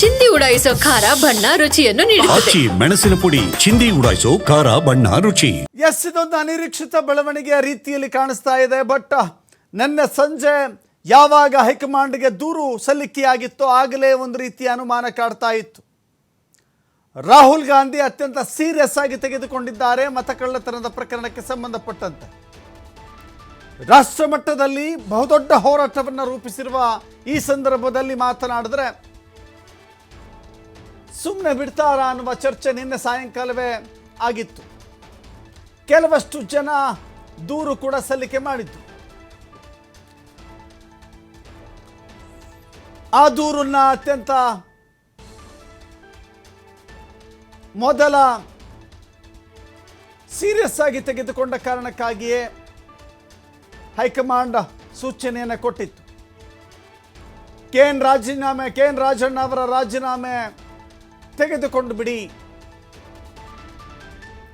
ಚಿಂದಿ ಉಡಾಯಿಸೋ ಖಾರ ಬಣ್ಣ ರುಚಿಯನ್ನು ನೀಡುತ್ತದೆ. ಆಚಿ ಮೆಣಸಿನ ಪುಡಿ ಚಿಂದಿ ಉಡಾಯಿಸೋ ಖಾರ ಬಣ್ಣ ರುಚಿ. ಎಸ್ ಇದೊಂದು ಅನಿರೀಕ್ಷಿತ ಬೆಳವಣಿಗೆಯ ರೀತಿಯಲ್ಲಿ ಕಾಣಿಸ್ತಾ ಇದೆ ಬಟ್ ನಿನ್ನೆ ಸಂಜೆ ಯಾವಾಗ ಹೈಕಮಾಂಡ್ಗೆ ದೂರು ಸಲ್ಲಿಕೆಯಾಗಿತ್ತೋ ಆಗಲೇ ಒಂದು ರೀತಿಯ ಅನುಮಾನ ಕಾಡ್ತಾ ಇತ್ತು. ರಾಹುಲ್ ಗಾಂಧಿ ಅತ್ಯಂತ ಸೀರಿಯಸ್ ಆಗಿ ತೆಗೆದುಕೊಂಡಿದ್ದಾರೆ ಮತಕಳ್ಳತನದ ಪ್ರಕರಣಕ್ಕೆ ಸಂಬಂಧಪಟ್ಟಂತೆ. ರಾಷ್ಟ್ರ ಮಟ್ಟದಲ್ಲಿ ಬಹುದೊಡ್ಡ ಹೋರಾಟವನ್ನು ರೂಪಿಸಿರುವ ಈ ಸಂದರ್ಭದಲ್ಲಿ ಮಾತನಾಡಿದ್ರೆ ಸುಮ್ಮನೆ ಬಿಡ್ತಾರಾ ಅನ್ನುವ ಚರ್ಚೆ ನಿನ್ನೆ ಸಾಯಂಕಾಲವೇ ಆಗಿತ್ತು. ಕೆಲವಷ್ಟು ಜನ ದೂರು ಕೂಡ ಸಲ್ಲಿಕೆ ಮಾಡಿದ್ದು ಆ ದೂರನ್ನ ಅತ್ಯಂತ ಮೊದಲ ಸೀರಿಯಸ್ ಆಗಿ ತೆಗೆದುಕೊಂಡ ಕಾರಣಕ್ಕಾಗಿಯೇ ಹೈಕಮಾಂಡ್ ಸೂಚನೆಯನ್ನು ಕೊಟ್ಟಿತ್ತು. ಕೆ ಎನ್ ರಾಜೀನಾಮೆ, ಕೆ ಎನ್ ರಾಜಣ್ಣ ಅವರ ರಾಜೀನಾಮೆ ತೆಗೆದುಕೊಂಡು ಬಿಡಿ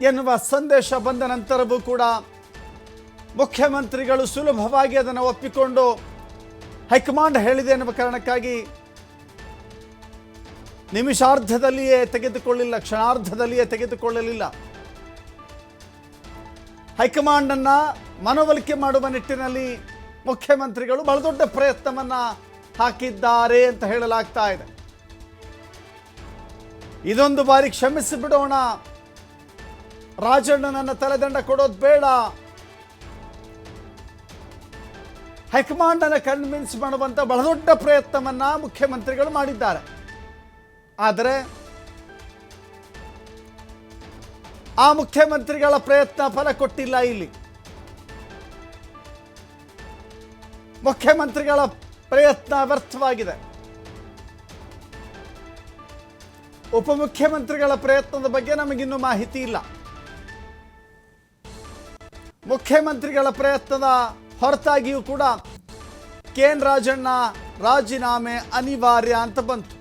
ಎನ್ನುವ ಸಂದೇಶ ಬಂದ ನಂತರವೂ ಕೂಡ ಮುಖ್ಯಮಂತ್ರಿಗಳು ಸುಲಭವಾಗಿ ಅದನ್ನು ಒಪ್ಪಿಕೊಂಡು ಹೈಕಮಾಂಡ್ ಹೇಳಿದೆ ಎನ್ನುವ ಕಾರಣಕ್ಕಾಗಿ ನಿಮಿಷಾರ್ಧದಲ್ಲಿಯೇ ತೆಗೆದುಕೊಳ್ಳಿಲ್ಲ, ಕ್ಷಣಾರ್ಧದಲ್ಲಿಯೇ ತೆಗೆದುಕೊಳ್ಳಲಿಲ್ಲ. ಹೈಕಮಾಂಡನ್ನು ಮನವೊಲಿಕೆ ಮಾಡುವ ನಿಟ್ಟಿನಲ್ಲಿ ಮುಖ್ಯಮಂತ್ರಿಗಳು ಬಹಳ ದೊಡ್ಡ ಪ್ರಯತ್ನವನ್ನು ಹಾಕಿದ್ದಾರೆ ಅಂತ ಹೇಳಲಾಗ್ತಾ ಇದೆ. ಇದೊಂದು ಬಾರಿ ಕ್ಷಮಿಸಿ ಬಿಡೋಣ. ರಾಜಣ್ಣನನ್ನ ತಲೆದಂಡ ಕೊಡೋದು ಬೇಡ. ಹೈಕಮಾಂಡನ್ನು ಕನ್ವಿನ್ಸ್ ಮಾಡುವಂತ ಬಹಳ ದೊಡ್ಡ ಪ್ರಯತ್ನವನ್ನ ಮುಖ್ಯಮಂತ್ರಿಗಳು ಮಾಡಿದ್ದಾರೆ. ಆದರೆ ಆ ಮುಖ್ಯಮಂತ್ರಿಗಳ ಪ್ರಯತ್ನ ಫಲ ಕೊಟ್ಟಿಲ್ಲ ಇಲ್ಲಿ. ಮುಖ್ಯಮಂತ್ರಿಗಳ ಪ್ರಯತ್ನ ವ್ಯರ್ಥವಾಗಿದೆ. ಉಪಮುಖ್ಯಮಂತ್ರಿಗಳ ಪ್ರಯತ್ನದ ಬಗ್ಗೆ ನಮಗಿನ್ನೂ ಮಾಹಿತಿ ಇಲ್ಲ. ಮುಖ್ಯಮಂತ್ರಿಗಳ ಪ್ರಯತ್ನದ ಹೊರತಾಗಿಯೂ ಕೂಡ ಕೆ ರಾಜಣ್ಣ ರಾಜೀನಾಮೆ ಅನಿವಾರ್ಯ ಅಂತ ಬಂತು.